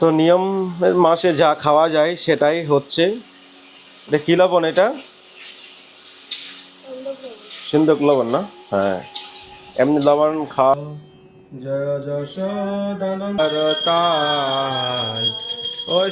তো নিয়ম মাসে যা খাওয়া যায় সেটাই হচ্ছে। এটা কী লবণ এটা? সিন্ধুক লবণ না? হ্যাঁ। এমনি লবণ খাওয়া জয় ওই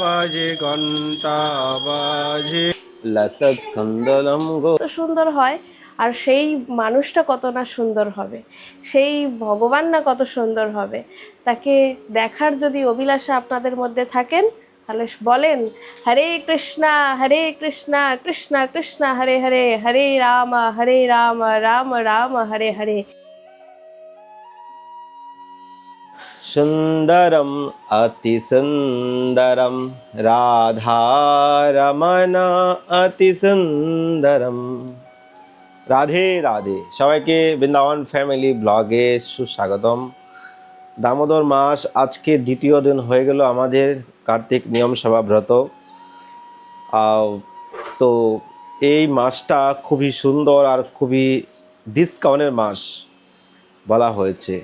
বাজে ঘণ্টা বাজে। লসত কন্দলম গো। সুন্দর হয়। আর সেই মানুষটা কত না সুন্দর হবে, সেই ভগবান না কত সুন্দর হবে, তাকে দেখার যদি অভিলাষা আপনাদের মধ্যে থাকেন, তাহলে বলেন, হরে কৃষ্ণা হরে কৃষ্ণা কৃষ্ণা কৃষ্ণা, হরে হরে হরে রাম হরে রাম রাম রাম, হরে হরে। সুন্দরম, অতি সুন্দরম রাধারমণ অতি সুন্দরম। রাধে রাধে। সবাইকে বৃন্দাবন ফ্যামিলি ব্লগে সুস্বাগতম। দামোদর মাস আজকে দ্বিতীয় দিন হয়ে গেল আমাদের কার্তিক নিয়ম সভা ব্রত। তো এই মাসটা খুবই সুন্দর আর খুবই ডিসকাউন্টের মাস বলা হয়েছে।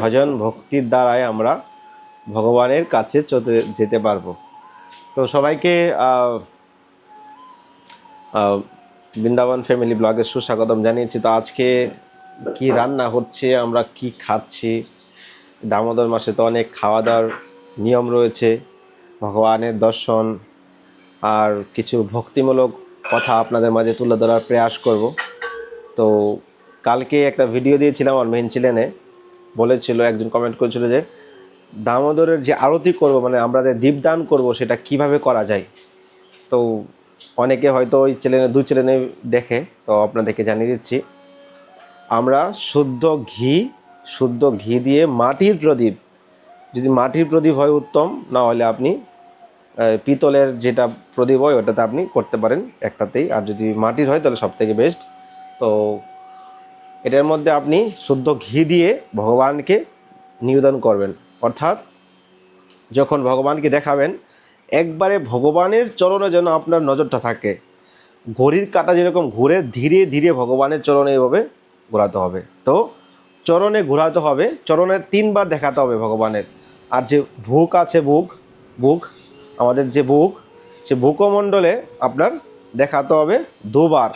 ভজন ভক্তির দ্বারাই আমরা ভগবানের কাছে যেতে পারব। তো সবাইকে বৃন্দাবন ফ্যামিলি ব্লগে সুস্বাগতম জানিয়েছি। তো আজকে কি রান্না হচ্ছে, আমরা কি খাচ্ছি? দামোদর মাসে তো অনেক খাওয়া দাওয়ার নিয়ম রয়েছে। ভগবানের দর্শন আর কিছু ভক্তিমূলক কথা আপনাদের মাঝে তুলে ধরার প্রয়াস করব। তো কালকে একটা ভিডিও দিয়েছিলাম আমার মেন চ্যানেলে বলেছিল, একজন কমেন্ট করেছিল যে, দামোদরের যে আরতি করব মানে আমরা যে দীপদান করব, সেটা কীভাবে করা যায়? তো অনেকে হয়তো ওই চ্যানেলে, দু চ্যানেলে দেখে, তো আপনাদেরকে জানিয়ে দিচ্ছি। আমরা শুদ্ধ ঘি শুদ্ধ ঘি দিয়ে মাটির প্রদীপ, যদি মাটির প্রদীপ হয় উত্তম, না হলে আপনি পিতলের যেটা প্রদীপ হয়, ওটাতে আপনি করতে পারেন একটাতেই। আর যদি মাটির হয়, তাহলে সব থেকে বেস্ট তো এটার মধ্যে আপনি শুদ্ধ ঘি দিয়ে ভগবানকে নিবেদন করবেন। অর্থাৎ যখন ভগবানকে দেখাবেন একবারে ভগবানের চরণে যেন আপনার নজরটা থাকে। ঘড়ির কাঁটা যেরকম ঘুরে ধীরে ধীরে ভগবানের চরণে এভাবে ঘোরাতে হবে। তো চরণে ঘোরাতে হবে, চরণে তিনবার দেখাতে হবে ভগবানের। আর যে ভুক আছে বুক বুক আমাদের যে বুক সে বুকমণ্ডলে আপনার দেখাতে হবে দুবার।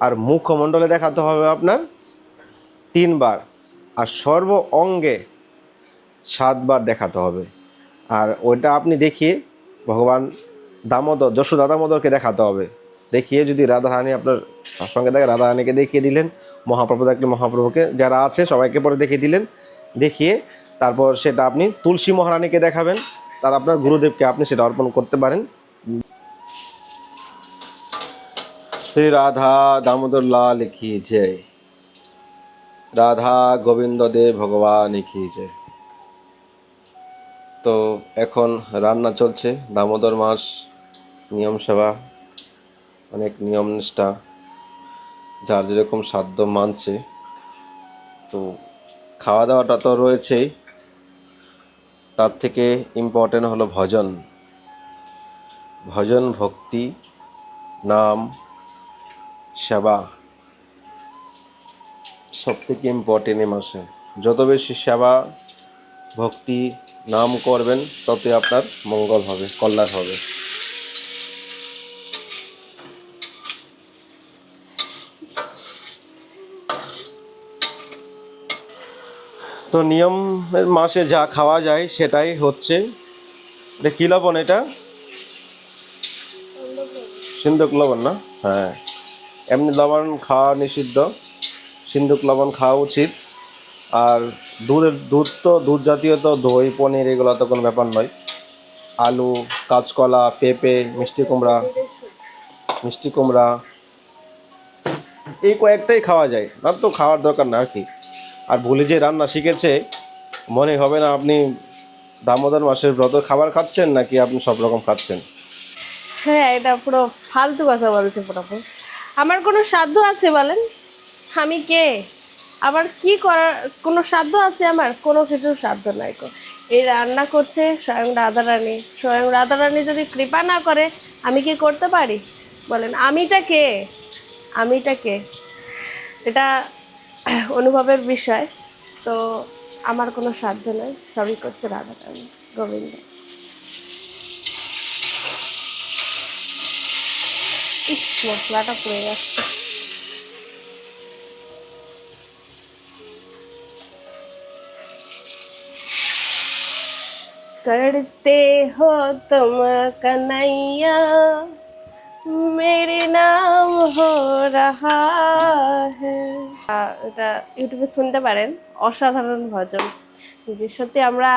আর মুখমণ্ডলে দেখাতে হবে আপনার তিনবার। আর সর্ব অঙ্গে সাতবার দেখাতে হবে। আর ওইটা আপনি দেখিয়ে ভগবান দামোদর, যশোদা দামোদরকে দেখাতে হবে। দেখিয়ে যদি রাধারানী আপনার সঙ্গে দেখে রাধারানীকে দেখিয়ে দিলেন, মহাপ্রভু দেখলে মহাপ্রভুকে যারা আছে, সবাইকে পরে দেখিয়ে দিলেন। দেখিয়ে তারপর সেটা আপনি তুলসী মহারানীকে দেখাবেন, তার আপনার গুরুদেবকে আপনি সেটা অর্পণ করতে পারেন। শ্রী রাধা দামোদর লাল কি জয়? রাধা গোবিন্দ দেব ভগবান কি জয়? তো এখন রান্না চলছে। দামোদর মাস, নিয়ম সেবা, অনেক নিয়ম নিষ্ঠা। যার যেরকম সাধ্য মানছে। তো খাওয়া দাওয়াটা তো রয়েছেই। তার থেকে ইম্পর্টেন্ট হলো ভজন। ভজন, ভক্তি, নাম, সেবা। সব থেকে ইম্পর্টেন্ট এই মাসে। যত বেশি সেবা, ভক্তি নাম করবেন ততই আপনার মঙ্গল হবে, কল্যাণ হবে। তো নিয়মের মাসে যা খাওয়া যায়, সেটাই হচ্ছে, এটা কী লবণ এটা? সিন্ধুক লবণ না? হ্যাঁ। এমনি লবণ খাওয়া নিষিদ্ধ, সিন্ধুক লবণ খাওয়া উচিত। আর দুধের, দুধ তো, দুধ জাতীয় তো, দই, পনির, এগুলো তো কোনো ব্যাপার নয়। আলু, কাঁচকলা, পেঁপে, মিষ্টি কুমড়া মিষ্টি কুমড়া, এই কয়েকটাই খাওয়া যায়। আর তো খাওয়ার দরকার না আর কি। আর ভুলে যে রান্না শিখেছে, মনে হবে না আপনি দামোদর মাসের ব্রত খাবার খাচ্ছেন নাকি আপনি সব রকম খাচ্ছেন? হ্যাঁ এটা পুরো ফালতু কথা বলছে পুরোপুরি। আমার কোনো সাধ্য আছে বলেন? আমি কে? আমার কি করার, কোনো সাধ্য আছে আমার? কোনো কিছুর সাধ্য নাই। এই রান্না করছে স্বয়ং রাধারানী। স্বয়ং রাধারানী যদি কৃপা না করে, আমি কি করতে পারি? বলেন, আমিটা কে? আমিটা কে? এটা অনুভবের বিষয়। তো আমার কোনো সাধ্য নয় সবই করছে রাধা রানী গোবিন্দ মশলাটা পড়ে যাচ্ছে। करते हो तुम कन्हैया मेरे নাম हो रहा है আহ, এটা ইউটিউবে শুনতে পারেন অসাধারণ ভজন যে সত্যি আমরা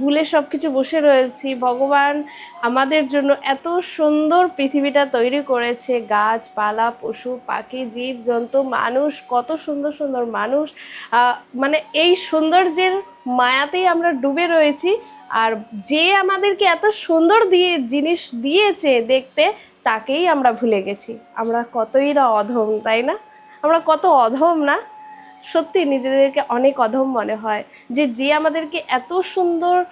ভুলে সব কিছু বসে রয়েছি। ভগবান আমাদের জন্য এত সুন্দর পৃথিবীটা তৈরি করেছে। গাছপালা, পশু, পাখি জীব জন্তু মানুষ, কত সুন্দর সুন্দর মানুষ। মানে এই সৌন্দর্যের মায়াতেই আমরা ডুবে রয়েছি। আর যে আমাদেরকে এত সুন্দর দিয়ে, জিনিস দিয়েছে দেখতে, তাকেই আমরা ভুলে গেছি। আমরা কতই না অধম, তাই না? আমরা কত অধম না? সত্যি নিজেদেরকে অনেক অধম মনে হয়। যে যে আমাদেরকে এত সুন্দর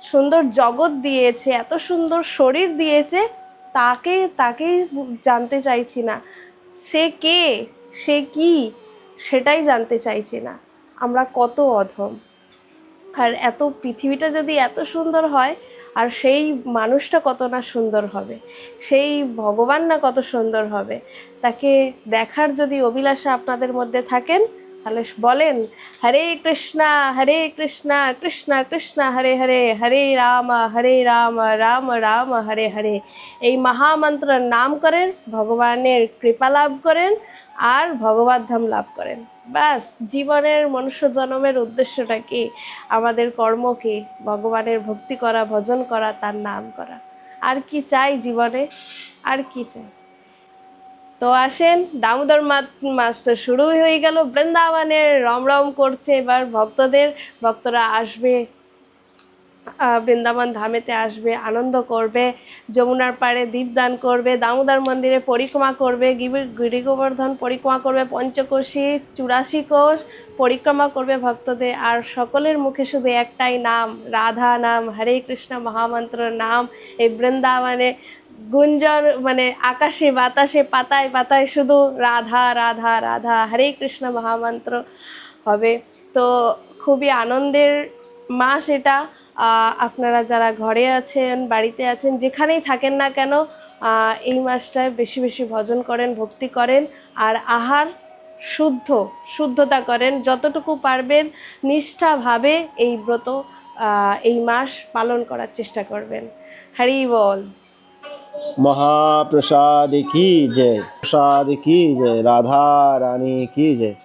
সুন্দর জগৎ দিয়েছে, এত সুন্দর শরীর দিয়েছে, তাকে, তাকেই জানতে চাইছি না। সে কে? সে কি? সেটাই জানতে চাইছি না। আমরা কত অধম। আর এত পৃথিবীটা যদি এত সুন্দর হয়, আর সেই মানুষটা কত না সুন্দর হবে? সেই ভগবান না কত সুন্দর হবে? তাকে দেখার যদি অভিলাষা আপনাদের মধ্যে থাকেন তাহলে বলেন, হরে কৃষ্ণা হরে কৃষ্ণা, কৃষ্ণ কৃষ্ণ, হরে হরে হরে রাম হরে রাম রাম রাম, হরে হরে। এই মহামন্ত্রের নাম করেন, ভগবানের কৃপা লাভ করেন আর ভগবত ধাম লাভ করেন। ব্যাস, জীবনের মনুষ্য জন্মের উদ্দেশ্যটা কি? আমাদের কর্ম কি? ভগবানের ভক্তি করা, ভজন করা, তার নাম করা। আর কি চাই জীবনে? আর কি চাই? তো আসেন, দামোদর মাস তো শুরুই হয়ে গেল। বৃন্দাবনের রমরম করছে এবার ভক্তদের। ভক্তরা আসবে বৃন্দাবন ধামেতে আসবে, আনন্দ করবে, যমুনার পাড়ে দীপদান করবে, দামোদর মন্দিরে পরিক্রমা করবে, গিরি- গোবর্ধন পরিক্রমা করবে, পঞ্চকোশী, চুরাশি কোষ পরিক্রমা করবে ভক্তদের। আর সকলের মুখে শুধু একটাই নাম, রাধা নাম, হরে কৃষ্ণ মহামন্ত্র নাম। এই বৃন্দাবনে গুঞ্জন মানে আকাশে, বাতাসে, পাতায় পাতায় শুধু রাধা রাধা রাধা, হরে কৃষ্ণ মহামন্ত্র হবে। তো খুবই আনন্দের মাস এটা। আপনারা যারা ঘরে আছেন, বাড়িতে আছেন, যেখানেই থাকেন না কেন এই মাসটায় বেশি বেশি ভজন করেন, ভক্তি করেন, আর আহার শুদ্ধ, শুদ্ধতা করেন। যতটুকু পারবেন, নিষ্ঠাভাবে এই ব্রত এই মাস পালন করার চেষ্টা করবেন। হরি বল। মহাপ্রসাদ কি জয়? প্রসাদ কি জয়? রাধা রানী কি জয়?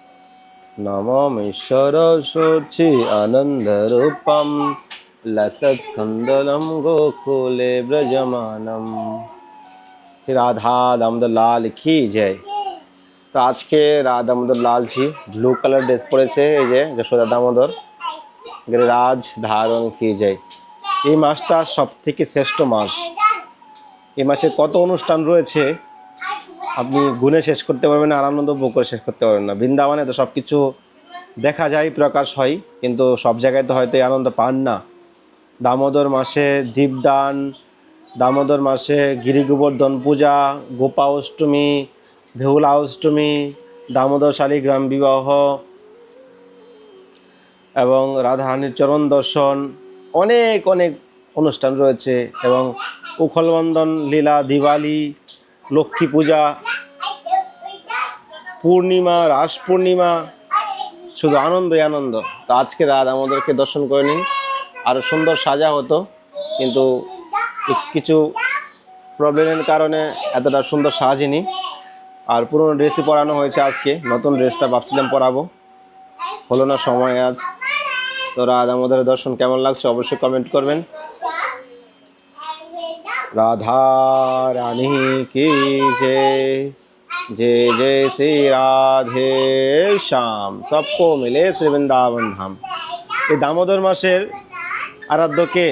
আনন্দ রূপম আনন্দরূপম লসৎকুন্দলম গোকুলে ব্রজমানম। শ্রী রাধা দামোদর লাল কি জয়? তো আজকে Radha Damodar Lal ji blue colour dress পরেছে, এই যে যশোদা দামোদর। রাজ ধারণ কি জয়? এই মাসটা সব থেকে শ্রেষ্ঠ মাস। এই মাসে কত অনুষ্ঠান রয়েছে? আপনি গুণে শেষ করতে পারবেন, আর আনন্দ উপভোগ করে শেষ করতে পারবেন না। বৃন্দাবনে তো সব কিছু দেখা যায়, প্রকাশ হয়, কিন্তু সব জায়গায় তো হয়তো এই আনন্দ পান না। দামোদর মাসে দীপদান, দামোদর মাসে গিরি গোবর্ধন পূজা, গোপা অষ্টমী, ভেহুলা অষ্টমী, দামোদর শালিগ্রাম বিবাহ, এবং রাধারানীর চরণ দর্শন, অনেক অনেক অনুষ্ঠান রয়েছে এবং উখলবন্ধন লীলা, দিওয়ালি, লক্ষ্মী পূজা, পূর্ণিমা, রাস পূর্ণিমা, শুধু আনন্দই আনন্দ। তো আজকে রাত আমাদেরকে দর্শন করে নিন। আরও সুন্দর সাজা হতো, কিন্তু কিছু প্রবলেমের কারণে এতটা সুন্দর সাজিনি। আর পুরনো ড্রেসই পরানো হয়েছে আজকে। নতুন ড্রেসটা ভাবছিলাম পরাবো। হলো না সময় আজ। তো রাত আমাদের দর্শন কেমন লাগছে অবশ্যই কমেন্ট করবেন। राधा रानी की जय जय जय श्री राधे श्याम सबको मिले শ্রী বৃন্দাবন ধাম এই দামোদর মাসের আরাধ্যকে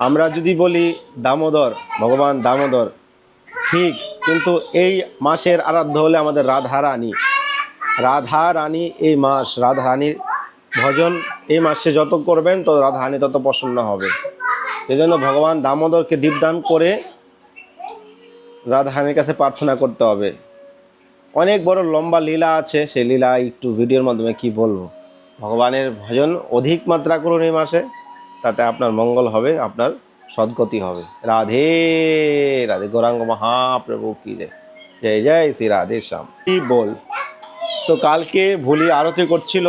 আমরা যদি বলি দামোদর ভগবান দামোদর ঠিক কিন্তু এই মাসের আরাধ্য হলে আমাদের রাধা রানী রাধা রানী এই মাস রাধা রানীর ভজন এই মাসে যত করবেন তো রাধা রানী তত প্রসন্ন হবে এই জন্য ভগবান দামোদরকে দীপদান করে রাধারানীর কাছে প্রার্থনা করতে হবে। অনেক বড় লম্বা লীলা আছে, সেই লীলা একটু ভিডিওর মাধ্যমে কি বলব? ভগবানের ভজন অধিক মাত্রা করুন এই মাসে, তাতে আপনার মঙ্গল হবে, আপনার সদ্গতি হবে। রাধে রাধে গৌরাঙ্গ মহাপ্রভু কি রে? জয় জয় শ্রী রাধে শ্যাম। কি বল? তো কালকে ভুলি আরতি করছিল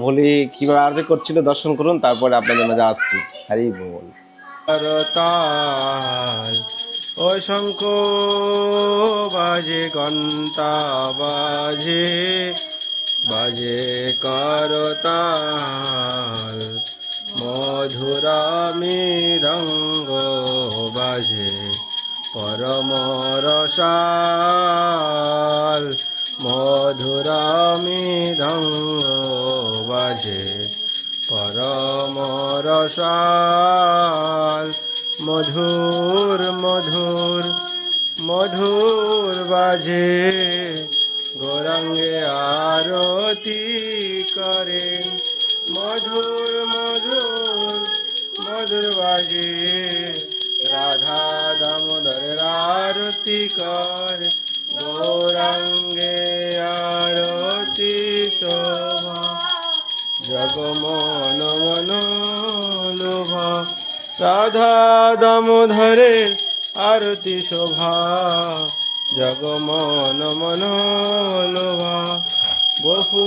ভুলি কীভাবে আরতি করছিল, দর্শন করুন, তারপরে আপনাদের মাঝে আসছি। হরি বল। শঙ্খ বাজে ঘণ্টা বাজে বাজে করতাল। মধুরা মৃদঙ্গ বাজে, পরম রসাল। মধুরা মৃদঙ্গ বাজে। পরম রসাল, মধুর মধুর মধুর বাজে। গৌরাঙ্গে আরতি করেন মধুর মধুর মধুর বাজে। রাধা দামোদর আরতি কর, গৌরাঙ্গে আরতি শোভা জগমন মন লোভা রাধা দামোধরে আরতি শোভা। জগমন মন লোভা বহু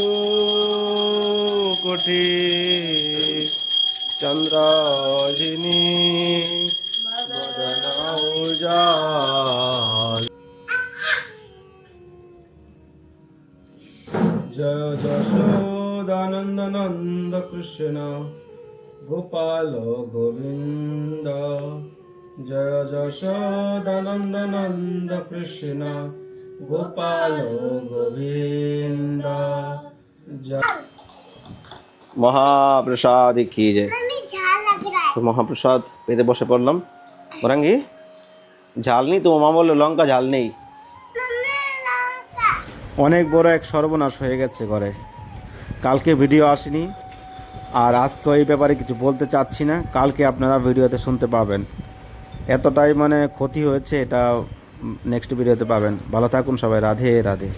কোটি চন্দ্রাজিনী বদন উজাল জয় নন্দ কৃষ্ণ গোপাল গোবিন্দ জয় যশোদানন্দ নন্দ কৃষ্ণ গোপাল গোবিন্দ মহাপ্রসাদ কি যে? তো মহাপ্রসাদ পেতে বসে পড়লাম। ওরাঙ্গি ঝাল নেই তো? মা বলল লঙ্কা ঝাল নেই। অনেক বড় এক সর্বনাশ হয়ে গেছে ঘরে। কালকে ভিডিও আসেনি। আর আজকে এই ব্যাপারে কিছু বলতে চাচ্ছি না। কালকে আপনারা ভিডিওতে শুনতে পাবেন। এতটাই মানে ক্ষতি হয়েছে, এটা নেক্সট ভিডিওতে পাবেন। ভালো থাকুন সবাই, রাধে রাধে।